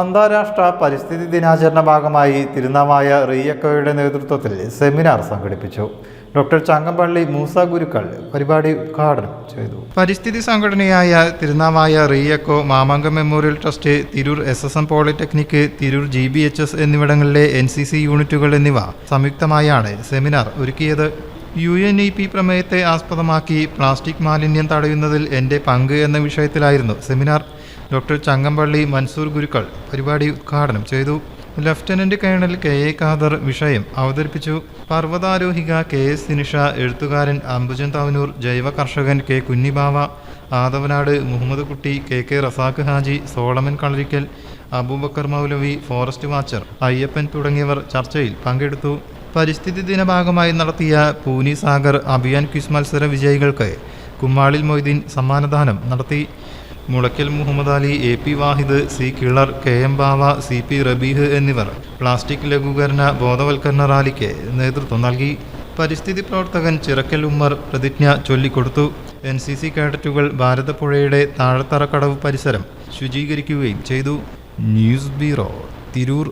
അന്താരാഷ്ട്ര പരിസ്ഥിതി ദിനാചരണ ഭാഗമായി തിരുനാവായ റിയക്കോയുടെ നേതൃത്വത്തിൽ സെമിനാർ സംഘടിപ്പിച്ചു. ഡോക്ടർ ചങ്ങമ്പള്ളി മൂസ ഗുരുക്കൾ പരിപാടി ഉദ്ഘാടനം ചെയ്തു. പരിസ്ഥിതി സംഘടനയായ Tirunavaya റിയക്കോ Mamankam memorial trust Tirur S S M polytechnic Tirur G B H S എന്നിവിടങ്ങളിലെ എൻ സി സി യൂണിറ്റുകൾ എന്നിവ സംയുക്തമായാണ് സെമിനാർ ഒരുക്കിയത്. യു എൻ ഇ പി പ്രമേയത്തെ ആസ്പദമാക്കി പ്ലാസ്റ്റിക് മാലിന്യം തടയുന്നതിൽ എന്റെ പങ്ക് എന്ന വിഷയത്തിലായിരുന്നു സെമിനാർ. ഡോക്ടർ ചങ്ങമ്പള്ളി മൻസൂർ ഗുരുക്കൾ പരിപാടി ഉദ്ഘാടനം ചെയ്തു. Lieutenant colonel K A Khader വിഷയം അവതരിപ്പിച്ചു. പർവതാരോഹിക കെ എസ് സിനിഷ എഴുത്തുകാരൻ അംബുജൻ താവനൂർ ജൈവ കർഷകൻ K Kunhibava Athavanad Muhammad Kutty K K Razak Haji Solomon Kalarikkal Abubakar Moulavi forest watcher Ayyappan തുടങ്ങിയവർ ചർച്ചയിൽ പങ്കെടുത്തു. പരിസ്ഥിതി ദിന ഭാഗമായി നടത്തിയ പൂനി സാഗർ അഭിയാൻ ക്വിസ് മത്സര വിജയികൾക്ക് കുമ്മാളിൽ മൊയ്തീൻ സമ്മാനദാനം നടത്തി. Mulakkal Muhammad Ali A P Wahid C കിളർ K M Bava C P Rabeeh എന്നിവർ പ്ലാസ്റ്റിക് ലഘൂകരണ ബോധവൽക്കരണ റാലിക്ക് നേതൃത്വം നൽകി. പരിസ്ഥിതി പ്രവർത്തകൻ ചിറക്കൽ ഉമ്മർ പ്രതിജ്ഞ ചൊല്ലിക്കൊടുത്തു. എൻ സി സി കേഡറ്റുകൾ ഭാരതപ്പുഴയുടെ താഴത്തറക്കടവ് പരിസരം ശുചീകരിക്കുകയും ചെയ്തു. News bureau Tirur.